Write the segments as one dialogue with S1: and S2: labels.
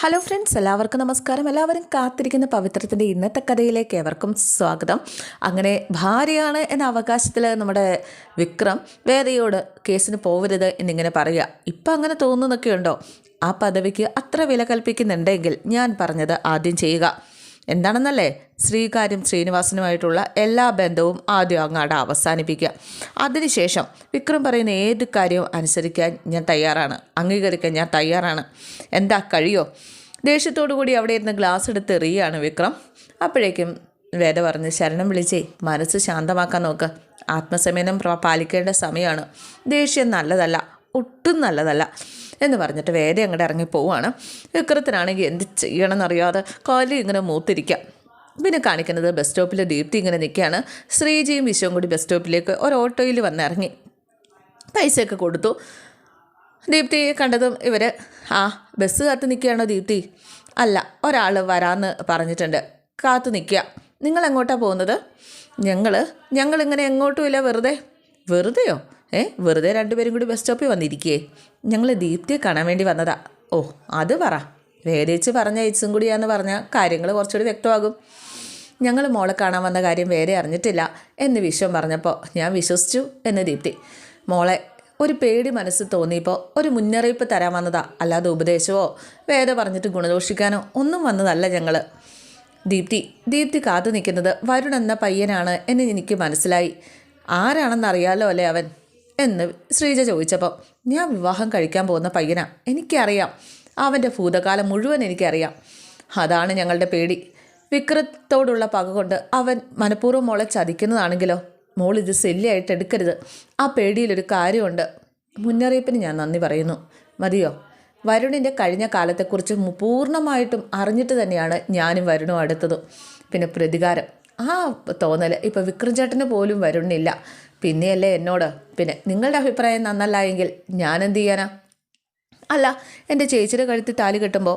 S1: Hello friends എല്ലാവർക്കും നമസ്കാരം. എല്ലാവരും കാത്തിരിക്കുന്ന പവിത്രത്തിന്റെ ഇന്നത്തെ കഥയിലേക്ക് ഏവർക്കും സ്വാഗതം. അങ്ങനെ ഭാര്യയാണ് എന്ന അവകാശത്തിൽ നമ്മുടെ വിക്രം വേദയോട് കേസിന് പോവരുത് എന്നിങ്ങനെ പറയുക ഇപ്പം അങ്ങനെ തോന്നുന്നൊക്കെയുണ്ടോ ആ പദവിക്ക് അത്ര വില കൽപ്പിക്കുന്നുണ്ടെങ്കിൽ ഞാൻ പറഞ്ഞത് ആദ്യം ചെയ്യുക. എന്താണെന്നല്ലേ? ശ്രീകാര്യം ശ്രീനിവാസനുമായിട്ടുള്ള എല്ലാ ബന്ധവും ആദ്യം അങ്ങാട് അവസാനിപ്പിക്കുക. അതിനുശേഷം വിക്രം പറയുന്ന ഏത് കാര്യവും അനുസരിക്കാൻ ഞാൻ തയ്യാറാണ്. അംഗീകരിക്കാൻ ഞാൻ തയ്യാറാണ്. എന്താ കഴിയോ? ദേഷ്യത്തോടു കൂടി അവിടെ ഇരുന്ന് ഗ്ലാസ് എടുത്ത് എറിയാണ് വിക്രം. അപ്പോഴേക്കും വേദ പറഞ്ഞ് ശരണം വിളിച്ചേ മനസ്സ് ശാന്തമാക്കാൻ നോക്ക്. ആത്മസമയനം പാലിക്കേണ്ട സമയമാണ്. ദേഷ്യം നല്ലതല്ല ഒട്ടും നല്ലതല്ല. എന്ന് പറഞ്ഞിട്ട് വേദ അങ്ങോട്ട് ഇറങ്ങി പോവുകയാണ് വിക്രത്തിനാണെങ്കിൽ എന്ത് ചെയ്യണമെന്നറിയാതെ കാലി ഇങ്ങനെ മൂത്തിരിക്കാം. പിന്നെ കാണിക്കുന്നത് ബസ് സ്റ്റോപ്പിലെ ദീപ്തി ഇങ്ങനെ നിൽക്കുകയാണ്. ശ്രീജിയും വിശ്വവും കൂടി ബസ് സ്റ്റോപ്പിലേക്ക് ഒരു ഓട്ടോയിൽ വന്നിറങ്ങി പൈസയൊക്കെ കൊടുത്തു. ദീപ്തി കണ്ടതും ഇവർ ആ ബസ് കാത്ത് നിൽക്കുകയാണോ ദീപ്തി? അല്ല ഒരാൾ വരാമെന്ന് പറഞ്ഞിട്ടുണ്ട്. കാത്തു നിൽക്കുക. നിങ്ങൾ എങ്ങോട്ടാണ് പോകുന്നത്? ഞങ്ങൾ ഞങ്ങളിങ്ങനെ എങ്ങോട്ടും ഇല്ല വെറുതെ. വെറുതെയോ? ഏ വെറുതെ രണ്ടുപേരും കൂടി ബസ് സ്റ്റോപ്പിൽ വന്നിരിക്കേ. ഞങ്ങൾ ദീപ്തിയെ കാണാൻ വേണ്ടി വന്നതാ. ഓ അത് പറ. വേദയിച്ച് പറഞ്ഞ ഏച്ചും കൂടിയാന്ന് പറഞ്ഞാൽ കാര്യങ്ങൾ കുറച്ചുകൂടി വ്യക്തമാകും. ഞങ്ങൾ മോളെ കാണാൻ വന്ന കാര്യം വേറെ അറിഞ്ഞിട്ടില്ല എന്ന് വിശ്വം പറഞ്ഞപ്പോൾ ഞാൻ വിശ്വസിച്ചു എന്ന് ദീപ്തി. മോളെ ഒരു പേടി മനസ്സ് തോന്നിയപ്പോൾ ഒരു മുന്നറിയിപ്പ് തരാൻ വന്നതാ. അല്ലാതെ ഉപദേശമോ വേദ പറഞ്ഞിട്ട് ഗുണദോഷിക്കാനോ ഒന്നും വന്നതല്ല ഞങ്ങൾ ദീപ്തി ദീപ്തി കാത്തു നിൽക്കുന്നത് വരുൺ എന്ന പയ്യനാണ് എന്ന് എനിക്ക് മനസ്സിലായി. ആരാണെന്നറിയാലോ അല്ലേ അവൻ? എന്ന് ശ്രീജ ചോദിച്ചപ്പോൾ ഞാൻ വിവാഹം കഴിക്കാൻ പോകുന്ന പയ്യനാ. എനിക്കറിയാം. അവന്റെ ഭൂതകാലം മുഴുവൻ എനിക്കറിയാം. അതാണ് ഞങ്ങളുടെ പേടി. വിക്രത്തോടുള്ള പക കൊണ്ട് അവൻ മനഃപൂർവം മോളെ ചതിക്കുന്നതാണെങ്കിലോ? മോൾ ഇത് ശല്യമായിട്ട് എടുക്കരുത്. ആ പേടിയിലൊരു കാര്യമുണ്ട്. മുന്നറിയിപ്പിന് ഞാൻ നന്ദി പറയുന്നു. മതിയോ? വരുണിന്റെ കഴിഞ്ഞ കാലത്തെക്കുറിച്ച് പൂർണമായിട്ടും അറിഞ്ഞിട്ട് തന്നെയാണ് ഞാനും വരുണും അടുത്തതും. പിന്നെ പ്രതികാരം. ആ തോന്നൽ ഇപ്പോൾ വിക്രം ചേട്ടന് പോലും വരുണില്ല. പിന്നെയല്ലേ എന്നോട്? പിന്നെ നിങ്ങളുടെ അഭിപ്രായം നന്നല്ല എങ്കിൽ ഞാൻ എന്ത് ചെയ്യാനാ? അല്ല എന്റെ ചേച്ചിയുടെ കഴുത്തിൽ താലി കെട്ടുമ്പോൾ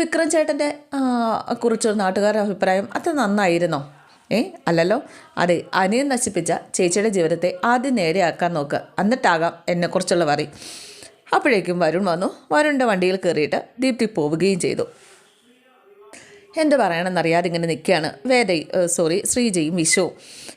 S1: വിക്രം ചേട്ടന്റെ കുറിച്ചൊരു നാട്ടുകാരുടെ അഭിപ്രായം അത് നന്നായിരുന്നോ? ഏ അല്ലല്ലോ? അതെ അനിയൻ നശിപ്പിച്ച ചേച്ചിയുടെ ജീവിതത്തെ ആദ്യം നേരെയാക്കാൻ നോക്കുക എന്നിട്ടാകാം എന്നെക്കുറിച്ചുള്ള പറി അപ്പോഴേക്കും വരുൺ വന്നു. വരുണിന്റെ വണ്ടിയിൽ കയറിയിട്ട് ദീപ്തി പോവുകയും ചെയ്തു. എന്ത് പറയണമെന്നറിയാതെ ഇങ്ങനെ നിൽക്കുകയാണ്. വേദയും സോറി ശ്രീജയും വിശ്വവും.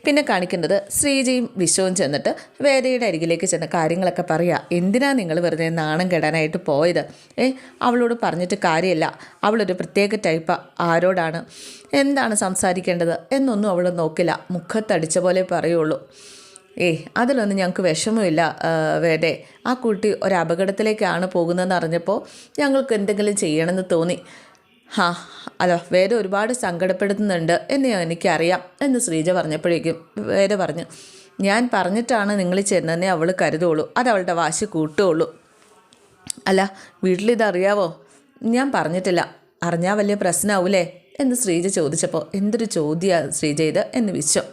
S1: പിന്നെ കാണിക്കുന്നത് ശ്രീജയും വിശ്വവും ചെന്നിട്ട് വേദയുടെ അരികിലേക്ക് ചെന്ന് കാര്യങ്ങളൊക്കെ പറയുക എന്തിനാ നിങ്ങൾ വെറുതെ നാണം കെടാനായിട്ട് പോയത്? ഏ അവളോട് പറഞ്ഞിട്ട് കാര്യമില്ല. അവളൊരു പ്രത്യേക ടൈപ്പ് ആരോടാണ്? എന്താണ് സംസാരിക്കേണ്ടത്? എന്നൊന്നും അവൾ നോക്കില്ല. മുഖത്തടിച്ച പോലെ പറയുള്ളൂ. ഏയ് അതിലൊന്നും ഞങ്ങൾക്ക് വിഷമമില്ല വേദേ. ആ കുട്ടി ഒരു അപകടത്തിലേക്കാണ് പോകുന്നതെന്ന് അറിഞ്ഞപ്പോൾ ഞങ്ങൾക്ക് എന്തെങ്കിലും ചെയ്യണമെന്ന് തോന്നി. ഹാ അല്ല വേദ ഒരുപാട് സങ്കടപ്പെടുത്തുന്നുണ്ട് എന്ന് എനിക്കറിയാം എന്ന് ശ്രീജ പറഞ്ഞപ്പോഴേക്കും വേദ പറഞ്ഞു ഞാൻ പറഞ്ഞിട്ടാണ് നിങ്ങൾ ചെന്നതെന്നേ അവൾ കരുതുള്ളൂ അത് അവളുടെ വാശി കൂട്ടുകയുള്ളൂ അല്ല വീട്ടിലിതറിയാവോ? ഞാൻ പറഞ്ഞിട്ടില്ല അറിഞ്ഞാൽ വലിയ പ്രശ്നമാവൂലേ എന്ന് ശ്രീജ ചോദിച്ചപ്പോൾ എന്തൊരു ചോദ്യമാണ് ശ്രീജ ഇത്? എന്ന് വിശ്വം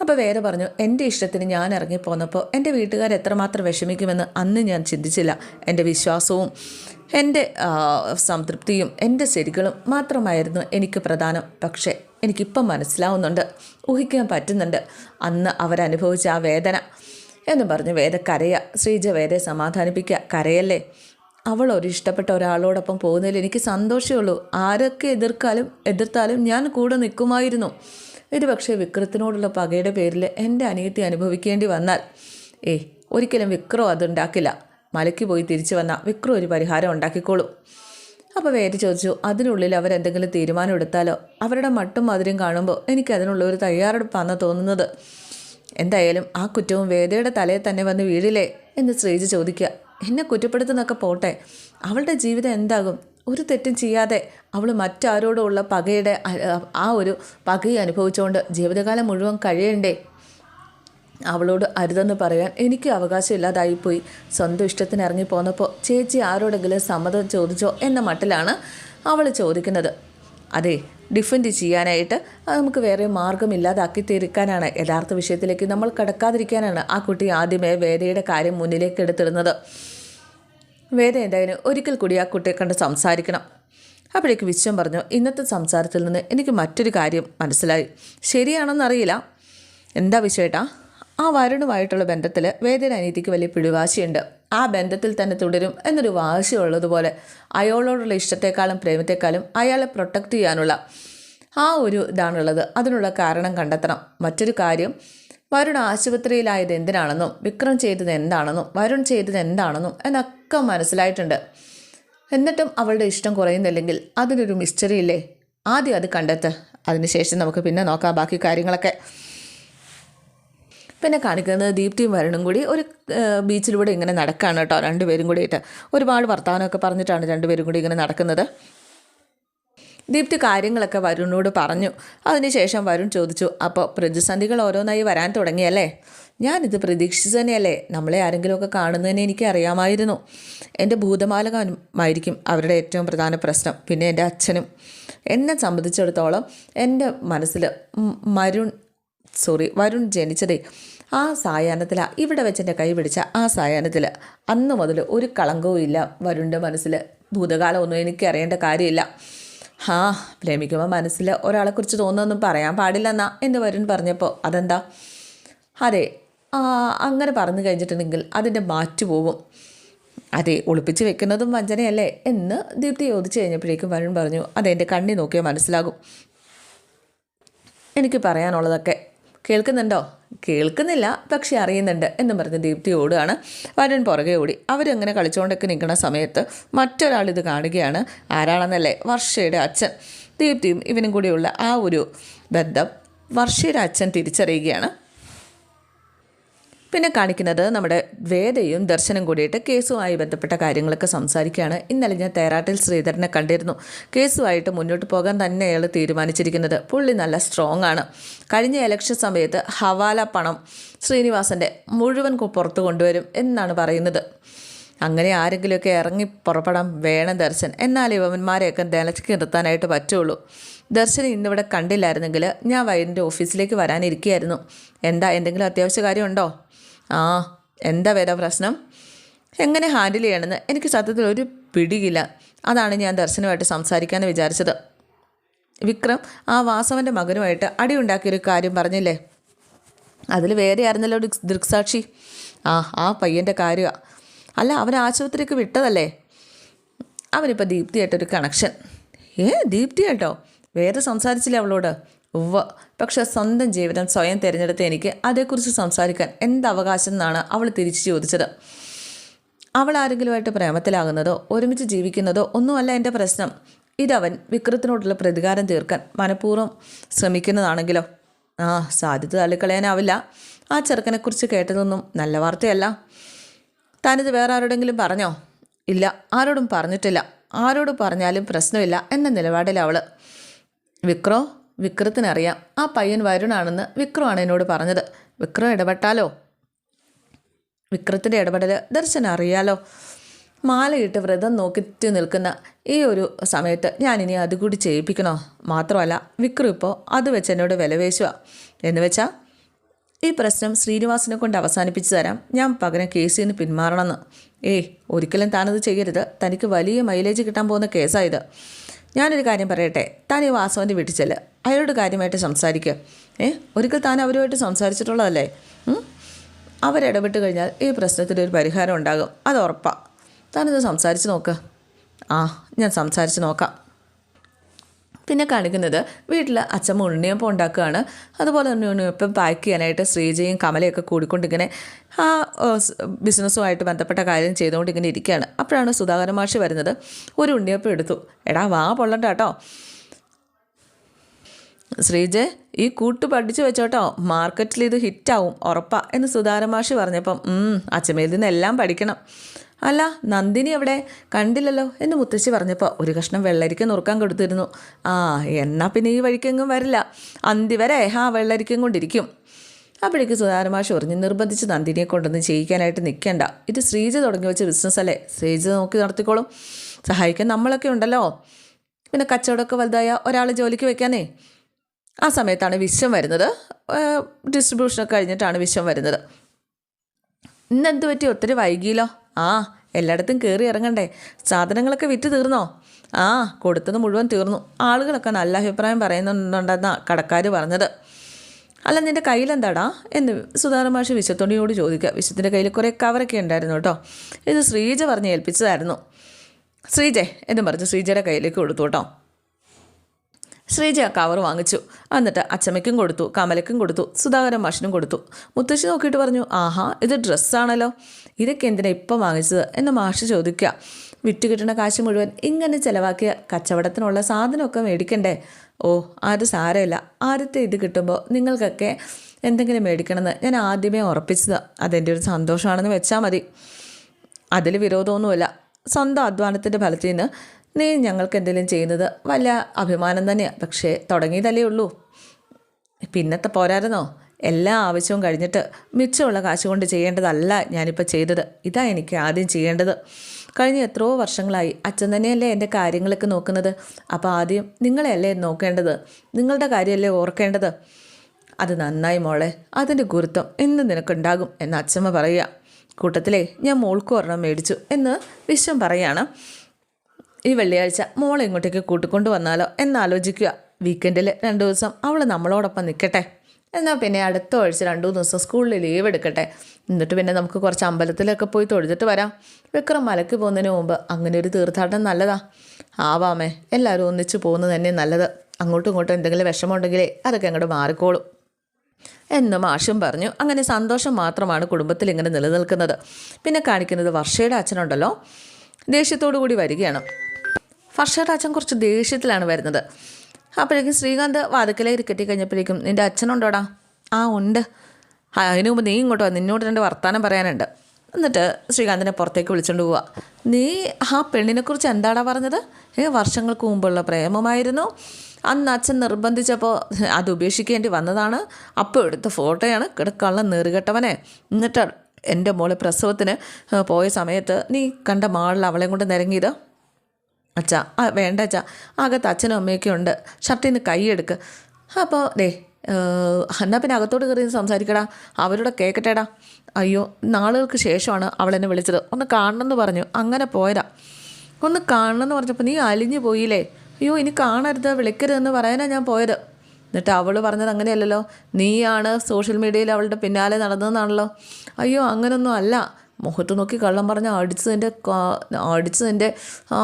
S1: അപ്പോൾ വേറെ പറഞ്ഞു എന്റെ ഇഷ്ടത്തിന് ഞാൻ ഇറങ്ങിപ്പോന്നപ്പോൾ എന്റെ വീട്ടുകാർ എത്രമാത്രം വിഷമിക്കുമെന്ന് അന്ന് ഞാൻ ചിന്തിച്ചില്ല. എന്റെ വിശ്വാസവും എന്റെ സംതൃപ്തിയും എന്റെ ശരികളും മാത്രമായിരുന്നു എനിക്ക് പ്രധാനം. പക്ഷേ എനിക്കിപ്പം മനസ്സിലാവുന്നുണ്ട് ഊഹിക്കാൻ പറ്റുന്നുണ്ട് അന്ന് അവരനുഭവിച്ച ആ വേദന. എന്ന് പറഞ്ഞ് വേദ കരയ ശ്രീജ വേദയെ സമാധാനിപ്പിക്കുക കരയല്ലേ? അവൾ ഒരു ഇഷ്ടപ്പെട്ട ഒരാളോടൊപ്പം പോകുന്നതിൽ എനിക്ക് സന്തോഷമുള്ളൂ ആരൊക്കെ എതിർക്കാലും എതിർത്താലും ഞാൻ കൂടെ നിൽക്കുമായിരുന്നു. ഇത് പക്ഷേ വിക്രത്തിനോടുള്ള പകയുടെ പേരിൽ എന്റെ അനിയത്തി അനുഭവിക്കേണ്ടി വന്നാൽ ഏയ് ഒരിക്കലും വിക്രം അതുണ്ടാക്കില്ല മലയ്ക്ക് പോയി തിരിച്ചു വന്ന വിക്രം ഒരു പരിഹാരം ഉണ്ടാക്കിക്കോളും. അപ്പോൾ വേര് ചോദിച്ചു അതിനുള്ളിൽ അവരെന്തെങ്കിലും തീരുമാനം എടുത്താലോ? അവരുടെ മട്ടും മധുരം കാണുമ്പോൾ എനിക്ക് അതിനുള്ള ഒരു തയ്യാറെടുപ്പാണെന്ന് തോന്നുന്നത്. എന്തായാലും ആ കുറ്റവും വേദയുടെ തലയിൽ തന്നെ വന്ന് വീഴില്ലേ? എന്ന് ശ്രീജ് ചോദിക്കുക. എന്നെ കുറ്റപ്പെടുത്തുന്നൊക്കെ പോട്ടെ. അവളുടെ ജീവിതം എന്താകും? ഒരു തെറ്റും ചെയ്യാതെ അവൾ മറ്റാരോടുള്ള പകയുടെ ആ ഒരു പകയെ അനുഭവിച്ചുകൊണ്ട് ജീവിതകാലം മുഴുവൻ കഴിയണ്ടേ? അവളോട് അരുതെന്ന് പറയാൻ എനിക്ക് അവകാശമില്ലാതായിപ്പോയി. സ്വന്തം ഇഷ്ടത്തിന് ഇറങ്ങിപ്പോന്നപ്പോൾ ചേച്ചി ആരോടെങ്കിലും സമ്മതം ചോദിച്ചോ എന്ന മട്ടിലാണ് അവൾ ചോദിക്കുന്നത്. അതെ ഡിഫെൻഡ് ചെയ്യാനായിട്ട് നമുക്ക് വേറെ മാർഗം ഇല്ലാതാക്കി തീർക്കാനാണ്. യഥാർത്ഥ വിഷയത്തിലേക്ക് നമ്മൾ കടക്കാതിരിക്കാനാണ് ആ കുട്ടി ആദ്യമേ വേദയുടെ കാര്യം മുന്നിലേക്ക് എടുത്തിടുന്നത്. വേദ എന്തായാലും ഒരിക്കൽ കൂടി ആ കുട്ടിയെ കണ്ട് സംസാരിക്കണം. അപ്പോഴേക്ക് വിശ്വം പറഞ്ഞു ഇന്നത്തെ സംസാരത്തിൽ നിന്ന് എനിക്ക് മറ്റൊരു കാര്യം മനസ്സിലായി. ശരിയാണെന്നറിയില്ല എന്താ വിശ്വേട്ടാ? ആ വരുണുമായിട്ടുള്ള ബന്ധത്തിൽ വേദന അനീതിക്ക് വലിയ പിടിവാശിയുണ്ട്. ആ ബന്ധത്തിൽ തന്നെ തുടരും എന്നൊരു വാശി വാശിയുള്ളതുപോലെ അയാളോടുള്ള ഇഷ്ടത്തെക്കാളും പ്രേമത്തെക്കാളും അയാളെ പ്രൊട്ടക്റ്റ് ചെയ്യാനുള്ള ആ ഒരു ഇതാണുള്ളത്. അതിനുള്ള കാരണം കണ്ടെത്തണം. മറ്റൊരു കാര്യം വരുൺ ആശുപത്രിയിലായത് എന്തിനാണെന്നും വിക്രം ചെയ്തത് എന്താണെന്നും വരുൺ ചെയ്തത് എന്താണെന്നും എന്നൊക്കെ മനസ്സിലായിട്ടുണ്ട്. എന്നിട്ടും അവളുടെ ഇഷ്ടം കുറയുന്നില്ലെങ്കിൽ അതിനൊരു മിസ്റ്ററി ഇല്ലേ? ആദ്യം അത് കണ്ടെത്ത്. അതിനുശേഷം നമുക്ക് പിന്നെ നോക്കാം ബാക്കി കാര്യങ്ങളൊക്കെ. പിന്നെ കാണിക്കുന്നത് ദീപ്തിയും വരുണും കൂടി ഒരു ബീച്ചിലൂടെ ഇങ്ങനെ നടക്കുകയാണ് കേട്ടോ രണ്ടുപേരും കൂടിയിട്ട്. ഒരുപാട് വർത്തമാനമൊക്കെ പറഞ്ഞിട്ടാണ് രണ്ടുപേരും കൂടി ഇങ്ങനെ നടക്കുന്നത്. ദീപ്തി കാര്യങ്ങളൊക്കെ വരുണിനോട് പറഞ്ഞു. അതിനുശേഷം വരുൺ ചോദിച്ചു അപ്പോൾ പ്രതിസന്ധികൾ ഓരോന്നായി വരാൻ തുടങ്ങിയല്ലേ? ഞാനിത് പ്രതീക്ഷിച്ചു തന്നെയല്ലേ നമ്മളെ ആരെങ്കിലുമൊക്കെ കാണുന്നതിനെ എനിക്ക് അറിയാമായിരുന്നു എന്റെ ഭൂതമാലകമായിരിക്കും അവരുടെ ഏറ്റവും പ്രധാന പ്രശ്നം. പിന്നെ എന്റെ അച്ഛനും. എന്നെ സംബന്ധിച്ചിടത്തോളം എന്റെ മനസ്സിൽ മരുൺ സോറി വരുൺ ജനിച്ചതേ ആ സായാഹ്നത്തിലാണ് ഇവിടെ വെച്ച് എന്റെ കൈ പിടിച്ച ആ സായാഹ്നത്തിൽ അന്ന് മുതൽ ഒരു കളങ്കവും ഇല്ല വരുണിന്റെ മനസ്സിൽ ഭൂതകാലമൊന്നും എനിക്ക് അറിയേണ്ട കാര്യമില്ല. ഹാ പ്രേമിക്കുമ്പോൾ മനസ്സിൽ ഒരാളെക്കുറിച്ച് തോന്നുന്നൊന്നും പറയാൻ പാടില്ലെന്നാ എന്ന് വരുൺ പറഞ്ഞപ്പോൾ അതെന്താ? അതെ അങ്ങനെ പറഞ്ഞു കഴിഞ്ഞിട്ടുണ്ടെങ്കിൽ അതിന്റെ മാറ്റു പോവും അതെ ഒളിപ്പിച്ച് വെക്കുന്നതും വഞ്ചനയല്ലേ? എന്ന് ദീപ്തി ചോദിച്ചു കഴിഞ്ഞപ്പോഴേക്കും വരുൺ പറഞ്ഞു അതെന്റെ കണ്ണി നോക്കിയാൽ മനസ്സിലാകും. എനിക്ക് പറയാനുള്ളതൊക്കെ കേൾക്കുന്നുണ്ടോ? കേൾക്കുന്നില്ല പക്ഷെ അറിയുന്നുണ്ട് എന്ന് പറഞ്ഞ് ദീപ്തി ഓടുകയാണ്. വരൻ പുറകെ ഓടി. അവരങ്ങനെ കളിച്ചുകൊണ്ടൊക്കെ നിൽക്കുന്ന സമയത്ത് മറ്റൊരാൾ ഇത് കാണുകയാണ്. ആരാണെന്നല്ലേ? വർഷയുടെ അച്ഛൻ. ദീപ്തിയും ഇവനും കൂടിയുള്ള ആ ഒരു ബന്ധം വർഷയുടെ അച്ഛൻ തിരിച്ചറിയുകയാണ്. പിന്നെ കാണിക്കുന്നത് നമ്മുടെ വേദയും ദർശനം കൂടിയിട്ട് കേസുമായി ബന്ധപ്പെട്ട കാര്യങ്ങളൊക്കെ സംസാരിക്കുകയാണ്. ഇന്നലെ ഞാൻ തേരാട്ടിൽ ശ്രീധരനെ കണ്ടിരുന്നു. കേസുമായിട്ട് മുന്നോട്ട് പോകാൻ തന്നെ അയാൾ തീരുമാനിച്ചിരിക്കുന്നത്. പുള്ളി നല്ല സ്ട്രോങ് ആണ്. കഴിഞ്ഞ ഇലക്ഷൻ സമയത്ത് ഹവാല പണം ശ്രീനിവാസന്റെ മുഴുവൻ പുറത്തു കൊണ്ടുവരും എന്നാണ് പറയുന്നത്. അങ്ങനെ ആരെങ്കിലുമൊക്കെ ഇറങ്ങി പുറപ്പെടാൻ വേണം ദർശൻ. എന്നാൽ ഇവന്മാരെയൊക്കെ നിലച്ചു നിർത്താനായിട്ട് പറ്റുള്ളൂ. ദർശൻ ഇന്നിവിടെ കണ്ടില്ലായിരുന്നെങ്കിൽ ഞാൻ വൈകിട്ട് ഓഫീസിലേക്ക് വരാനിരിക്കുകയായിരുന്നു. എന്താ എന്തെങ്കിലും അത്യാവശ്യ കാര്യമുണ്ടോ? ആ എന്താ വേറെ പ്രശ്നം? എങ്ങനെ ഹാൻഡിൽ ചെയ്യണമെന്ന് എനിക്ക് സത്യത്തിൽ ഒരു പിടിയില്ല. അതാണ് ഞാൻ ദർശനമായിട്ട് സംസാരിക്കാൻ വിചാരിച്ചത്. വിക്രം ആ വാസവന്റെ മകനുമായിട്ട് അടിയുണ്ടാക്കിയൊരു കാര്യം പറഞ്ഞില്ലേ? അതിൽ വേറെ ആയിരുന്നല്ലോ ദൃക്സാക്ഷി. ആ ആ പയ്യന്റെ കാര്യമാണ് അല്ല അവൻ ആശുപത്രിക്ക് വിട്ടതല്ലേ? അവനിപ്പോൾ ദീപ്തിയായിട്ടൊരു കണക്ഷൻ ഏ ദീപ്തിയായിട്ടോ? വേറെ സംസാരിച്ചില്ല അവളോട്? ഉവ്വ പക്ഷെ സ്വന്തം ജീവിതം സ്വയം തിരഞ്ഞെടുത്ത എനിക്ക് അതേക്കുറിച്ച് സംസാരിക്കാൻ എന്ത് അവകാശം എന്നാണ് അവൾ തിരിച്ചു ചോദിച്ചത്. അവൾ ആരെങ്കിലുമായിട്ട് പ്രേമത്തിലാകുന്നതോ ഒരുമിച്ച് ജീവിക്കുന്നതോ ഒന്നുമല്ല എന്റെ പ്രശ്നം. ഇതവൻ വിക്രത്തിനോടുള്ള പ്രതികാരം തീർക്കാൻ മനഃപൂർവം ശ്രമിക്കുന്നതാണെങ്കിലോ? ആ സാധ്യത തള്ളിക്കളയാനാവില്ല. ആ ചെറുക്കനെക്കുറിച്ച് കേട്ടതൊന്നും നല്ല വാർത്തയല്ല. താനിത് വേറെ ആരോടെങ്കിലും പറഞ്ഞോ? ഇല്ല ആരോടും പറഞ്ഞിട്ടില്ല. ആരോട് പറഞ്ഞാലും പ്രശ്നമില്ല എന്ന നിലപാടിൽ അവൾ വിക്രോ വിക്രത്തിനറിയാം. ആ പയ്യൻ വരുണാണെന്ന് വിക്രമാണ് എന്നോട് പറഞ്ഞത്. വിക്രം ഇടപെട്ടാലോ? വിക്രത്തിന്റെ ഇടപെടൽ ദർശന അറിയാലോ? മാലയിട്ട് വ്രതം നോക്കിറ്റ് നിൽക്കുന്ന ഈ ഒരു സമയത്ത് ഞാനിനി അതുകൂടി ചെയ്യിപ്പിക്കണോ? മാത്രമല്ല വിക്രം ഇപ്പോൾ അത് വെച്ച് എന്നോട് വിലവേശുക എന്ന് വെച്ചാൽ ഈ പ്രശ്നം ശ്രീനിവാസിനെ കൊണ്ട് അവസാനിപ്പിച്ചു തരാം. ഞാൻ പകരം കേസിൽ നിന്ന് പിന്മാറണമെന്ന്. ഏയ് ഒരിക്കലും താനത് ചെയ്യരുത്. തനിക്ക് വലിയ മൈലേജ് കിട്ടാൻ പോകുന്ന കേസായത് ഞാനൊരു കാര്യം പറയട്ടെ? താൻ ഈ വാസവന്റെ വീട്ടിൽ ചെല്ല്. അയാളോട് കാര്യമായിട്ട് സംസാരിക്കുക ഏ? ഒരിക്കൽ താൻ അവരുമായിട്ട് സംസാരിച്ചിട്ടുള്ളതല്ലേ? അവരിടപെട്ട് കഴിഞ്ഞാൽ ഈ പ്രശ്നത്തിന് ഒരു പരിഹാരം ഉണ്ടാകും. അത് ഉറപ്പാണ് താനത് സംസാരിച്ച് നോക്ക്. ആ ഞാൻ സംസാരിച്ച് നോക്കാം. പിന്നെ കാണിക്കുന്നത് വീട്ടിൽ അച്ഛമ്മ ഉണ്ണിയപ്പം ഉണ്ടാക്കുകയാണ്. അതുപോലെ തന്നെ ഉണ്ണിയപ്പം പാക്ക് ചെയ്യാനായിട്ട് ശ്രീജയും കമലയൊക്കെ കൂടിക്കൊണ്ടിങ്ങനെ ആ ബിസിനസ്സുമായിട്ട് ബന്ധപ്പെട്ട കാര്യം ചെയ്തുകൊണ്ട് ഇങ്ങനെ ഇരിക്കുകയാണ്. അപ്പോഴാണ് സുധാകരൻ മാഷി വരുന്നത്. ഒരു ഉണ്ണിയപ്പം എടുത്തു. എടാ വാ പൊള്ളണ്ട കേട്ടോ ശ്രീജെ ഈ കൂട്ട് പഠിച്ചു വെച്ചോട്ടോ. മാർക്കറ്റിൽ ഇത് ഹിറ്റാവും ഉറപ്പാ എന്ന് സുധാരമാഷി പറഞ്ഞപ്പം അച്ഛമേൽ നിന്ന് എല്ലാം പഠിക്കണം. അല്ല നന്ദിനി അവിടെ കണ്ടില്ലല്ലോ എന്ന് മുത്തശ്ശി പറഞ്ഞപ്പോൾ ഒരു കഷ്ണം വെള്ളരിക്ക നുറുക്കാൻ കൊടുത്തിരുന്നു. ആ എന്നാൽ പിന്നെ ഈ വഴിക്കെങ്ങും വരില്ല. അന്തി വരെ ആ വെള്ളരിക്കം കൊണ്ടിരിക്കും. അപ്പോഴേക്ക് സുധാരമാഷ് മാഷി പറഞ്ഞു നിർബന്ധിച്ച് നന്ദിനിയെ കൊണ്ടൊന്നും ചെയ്യിക്കാനായിട്ട് നിൽക്കണ്ട. ഇത് ശ്രീജ തുടങ്ങി വെച്ച ബിസിനസ് അല്ലേ? ശ്രീജ നോക്കി നടത്തിക്കോളും. സഹായിക്കാൻ നമ്മളൊക്കെ ഉണ്ടല്ലോ. പിന്നെ കച്ചവടമൊക്കെ വലുതായ ഒരാൾ ജോലിക്ക് വെക്കാനേ. ആ സമയത്താണ് വിശ്വം വരുന്നത്. ഡിസ്ട്രിബ്യൂഷനൊക്കെ കഴിഞ്ഞിട്ടാണ് വിശ്വം വരുന്നത്. ഇന്നെന്ത് പറ്റി? ഒത്തിരി വൈകിയല്ലോ. ആ എല്ലായിടത്തും കയറി ഇറങ്ങണ്ടേ. സാധനങ്ങളൊക്കെ വിറ്റ് തീർന്നോ? ആ കൊടുത്തത് മുഴുവൻ തീർന്നു. ആളുകളൊക്കെ നല്ല അഭിപ്രായം പറയുന്നുണ്ടെന്നാണ് കടക്കാർ പറഞ്ഞത്. അല്ല നിന്റെ കയ്യിലെന്താടാ? എന്ന് സുധാകരൻ മാഷി വിശ്വത്തോണിയോട് ചോദിക്കുക. വിശ്വത്തിന്റെ കയ്യിൽ കുറേ കവറൊക്കെ ഉണ്ടായിരുന്നു കേട്ടോ. ഇത് ശ്രീജ പറഞ്ഞ് ഏൽപ്പിച്ചതായിരുന്നു. ശ്രീജെ എന്ന് പറഞ്ഞ് ശ്രീജയുടെ കയ്യിലേക്ക് കൊടുത്തു കേട്ടോ. ശ്രീജ കവർ വാങ്ങിച്ചു. എന്നിട്ട് അച്ചമ്മയ്ക്കും കൊടുത്തു കമലയ്ക്കും കൊടുത്തു സുധാകരൻ മാഷിനും കൊടുത്തു. മുത്തശ്ശി നോക്കിയിട്ട് പറഞ്ഞു ആഹാ ഇത് ഡ്രസ്സാണല്ലോ. ഇതൊക്കെ എന്തിനാ ഇപ്പം വാങ്ങിച്ചത്? എന്ന് മാഷ് ചോദിക്കുക. വിറ്റ് കിട്ടുന്ന കാശ് മുഴുവൻ ഇങ്ങനെ ചിലവാക്കിയ കച്ചവടത്തിനുള്ള സാധനമൊക്കെ മേടിക്കണ്ടേ? ഓ അത് സാരമില്ല. ആദ്യത്തെ ഇത് കിട്ടുമ്പോൾ നിങ്ങൾക്കൊക്കെ എന്തെങ്കിലും മേടിക്കണമെന്ന് ഞാൻ ആദ്യമേ ഉറപ്പിച്ചത്. അതെന്റെ ഒരു സന്തോഷമാണെന്ന് വെച്ചാൽ മതി. അതിൽ വിരോധമൊന്നുമില്ല. സ്വന്തം അധ്വാനത്തിന്റെ ഫലത്തിൽ നിന്ന് നീ ഞങ്ങൾക്ക് എന്തെങ്കിലും ചെയ്യുന്നത് വലിയ അഭിമാനം തന്നെയാണ് പക്ഷേ തുടങ്ങിയതല്ലേ ഉള്ളൂ. പിന്നത്തെ പോരായിരുന്നോ? എല്ലാ ആവശ്യവും കഴിഞ്ഞിട്ട് മിച്ചമുള്ള കാശ് കൊണ്ട് ചെയ്യേണ്ടതല്ല ഞാനിപ്പോൾ ചെയ്തത്. ഇതാ എനിക്ക് ആദ്യം ചെയ്യേണ്ടത്. കഴിഞ്ഞ എത്രയോ വർഷങ്ങളായി അച്ഛൻ തന്നെയല്ലേ എന്റെ കാര്യങ്ങളൊക്കെ നോക്കുന്നത്. അപ്പോൾ ആദ്യം നിങ്ങളെയല്ലേ നോക്കേണ്ടത്? നിങ്ങളുടെ കാര്യമല്ലേ ഓർക്കേണ്ടത്? അത് നന്നായി മോളെ അതിന്റെ ഗുരുത്വം എന്ന് നിനക്കുണ്ടാകും എന്ന് അച്ഛമ്മ പറയുക. കൂട്ടത്തിലെ ഞാൻ മോൾക്ക് ഒരെണ്ണം മേടിച്ചു എന്ന് വിശ്വം പറയാണ്. ഈ വെള്ളിയാഴ്ച മോളെ ഇങ്ങോട്ടേക്ക് കൂട്ടിക്കൊണ്ട് വന്നാലോ എന്നാലോചിക്കുക വീക്കെൻഡിൽ രണ്ട് ദിവസം അവൾ നമ്മളോടൊപ്പം നിൽക്കട്ടെ. എന്നാൽ പിന്നെ അടുത്ത ആഴ്ച രണ്ടു മൂന്ന് ദിവസം സ്കൂളിൽ ലീവ് എടുക്കട്ടെ. എന്നിട്ട് പിന്നെ നമുക്ക് കുറച്ച് അമ്പലത്തിലൊക്കെ പോയി തൊഴുതിട്ട് വരാം. വിക്രം മലയ്ക്ക് പോകുന്നതിന് മുമ്പ് അങ്ങനെ ഒരു തീർത്ഥാടനം നല്ലതാ. ആവാമേ എല്ലാവരും ഒന്നിച്ച് പോകുന്നത് തന്നെ നല്ലത്. അങ്ങോട്ടും ഇങ്ങോട്ടും എന്തെങ്കിലും വിഷമമുണ്ടെങ്കിലേ അതൊക്കെ അങ്ങോട്ട് മാറിക്കോളും. എന്ന് മാഷും പറഞ്ഞു. അങ്ങനെ സന്തോഷം മാത്രമാണ് കുടുംബത്തിൽ ഇങ്ങനെ നിലനിൽക്കുന്നത്. പിന്നെ കാണിക്കുന്നത് വർഷയുടെ അച്ഛനുണ്ടല്ലോ. ദേഷ്യത്തോടു കൂടി വരികയാണ്. വർഷയുടെ അച്ഛൻ കുറച്ച് ദേഷ്യത്തിലാണ് വരുന്നത്. അപ്പോഴേക്കും ശ്രീകാന്ത് വാതിക്കലേക്ക് കെട്ടി കഴിഞ്ഞപ്പോഴേക്കും നിന്റെ അച്ഛനുണ്ടോടാ? ആ ഉണ്ട്. അതിനു മുമ്പ് നീ ഇങ്ങോട്ട് വാ നിന്നോട് രണ്ട് വർത്തമാനം പറയാനുണ്ട്. എന്നിട്ട് ശ്രീകാന്തിനെ പുറത്തേക്ക് വിളിച്ചുകൊണ്ട് പോവുക നീ ആ പെണ്ണിനെക്കുറിച്ച് എന്താടാ പറഞ്ഞത്? ഏ വർഷങ്ങൾക്ക് മുമ്പുള്ള പ്രേമമായിരുന്നു. അന്ന് അച്ഛൻ നിർബന്ധിച്ചപ്പോൾ അത് ഉപേക്ഷിക്കേണ്ടി വന്നതാണ്. അപ്പോൾ എടുത്ത ഫോട്ടോയാണ് കിടക്കാനുള്ള നെറുകെട്ടവനെ. എന്നിട്ട് എന്റെ മോളെ പ്രസവത്തിന് പോയ സമയത്ത് നീ കണ്ട മാളിൽ അവളെ കൊണ്ട് നിരങ്ങിയത്? അച്ഛാ ആ വേണ്ട അച്ഛാ. അകത്ത് അച്ഛനും അമ്മയൊക്കെ ഉണ്ട്. ഷർട്ടിൽ നിന്ന് കൈയെടുക്ക്. അപ്പോൾ ദേ എന്നാൽ പിന്നെ അകത്തോട്ട് കയറി സംസാരിക്കടാ. അവരോട് കേൾക്കട്ടേടാ അയ്യോ നാളുകൾക്ക് ശേഷമാണ് അവൾ എന്നെ വിളിച്ചത്. ഒന്ന് കാണണമെന്ന് പറഞ്ഞു. അങ്ങനെ പോയതാ. ഒന്ന് കാണണമെന്ന് പറഞ്ഞപ്പോൾ നീ അലിഞ്ഞു പോയില്ലേ? അയ്യോ ഇനി കാണരുത് വിളിക്കരുതെന്ന് പറയാനാണ് ഞാൻ പോയത്. എന്നിട്ട് അവൾ പറഞ്ഞത് അങ്ങനെയല്ലല്ലോ. നീയാണ് സോഷ്യൽ മീഡിയയിൽ അവളുടെ പിന്നാലെ നടന്നതെന്നാണല്ലോ. അയ്യോ അങ്ങനൊന്നും അല്ല. മുഖത്ത് നോക്കി കള്ളം പറഞ്ഞ അടിച്ചതിന്റെ അടിച്ചതിന്റെ ആ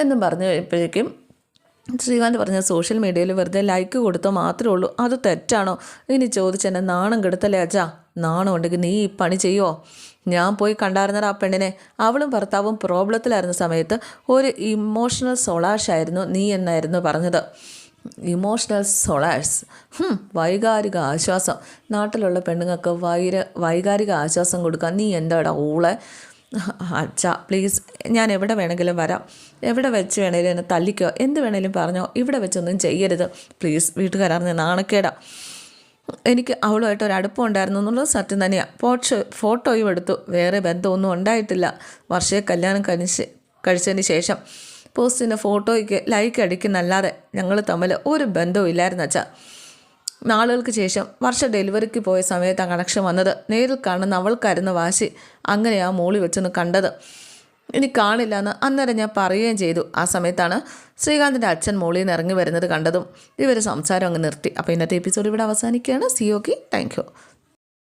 S1: എന്നും പറഞ്ഞു കഴിയുമ്പോഴേക്കും ശ്രീകാന്ത് പറഞ്ഞ സോഷ്യൽ മീഡിയയിൽ വെറുതെ ലൈക്ക് കൊടുത്താൽ മാത്രമേ ഉള്ളൂ. അത് തെറ്റാണോ? ഇനി ചോദിച്ചെന്നെ നാണം കെടുത്തല്ലേ അച്ഛാ? നാണം ഉണ്ടെങ്കിൽ നീ ഈ പണി ചെയ്യുമോ ഞാൻ പോയി കണ്ടായിരുന്നത് ആ പെണ്ണിനെ. അവളും ഭർത്താവും പ്രോബ്ലത്തിലായിരുന്ന സമയത്ത് ഒരു ഇമോഷണൽ സൊളാഷ് ആയിരുന്നു നീ എന്നായിരുന്നു പറഞ്ഞത്. ഇമോഷണൽ സൊളാഷ് വൈകാരിക ആശ്വാസം. നാട്ടിലുള്ള പെണ്ണുങ്ങൾക്ക് വൈര വൈകാരിക ആശ്വാസം കൊടുക്കാൻ നീ എന്താടാ ഊളെ? അച്ഛാ പ്ലീസ് ഞാൻ എവിടെ വേണമെങ്കിലും വരാം. എവിടെ വെച്ച് വേണേലും എന്നെ തല്ലിക്കോ. എന്ത് വേണേലും പറഞ്ഞോ. ഇവിടെ വെച്ചൊന്നും ചെയ്യരുത്. പ്ലീസ് വീട്ടുകാരറിഞ്ഞ നാണക്കേടാ. എനിക്ക് അവളുമായിട്ട് ഒരു അടുപ്പം ഉണ്ടായിരുന്നു എന്നുള്ളത് സത്യം തന്നെയാണ് ഫോട്ടോ ഫോട്ടോയും എടുത്തു. വേറെ ബന്ധമൊന്നും ഉണ്ടായിട്ടില്ല. വർഷയെ കല്യാണം കഴിച്ച് കഴിച്ചതിന് ശേഷം പോസ്റ്റിന്റെ ഫോട്ടോയ്ക്ക് ലൈക്ക് അടിക്കുന്നല്ലാതെ ഞങ്ങൾ തമ്മിൽ ഒരു ബന്ധവും ഇല്ലായിരുന്നു അച്ഛാ. നാളുകൾക്ക് ശേഷം വർഷ ഡെലിവറിക്ക് പോയ സമയത്ത് ആ കണക്ഷൻ വന്നത്. നേരിൽ കാണുന്ന അവൾക്കായിരുന്ന വാശി അങ്ങനെ ആ മോളി വെച്ചെന്ന് കണ്ടത്. ഇനി കാണില്ല എന്ന് അന്നേരം ഞാൻ പറയുകയും ചെയ്തു. ആ സമയത്താണ് ശ്രീകാന്തിന്റെ അച്ഛൻ മോളിൽ നിന്ന് ഇറങ്ങി വരുന്നത് കണ്ടതും. ഇവർ സംസാരം അങ്ങ് നിർത്തി. അപ്പോൾ ഇന്നത്തെ എപ്പിസോഡ് ഇവിടെ അവസാനിക്കുകയാണ്. C okay thank you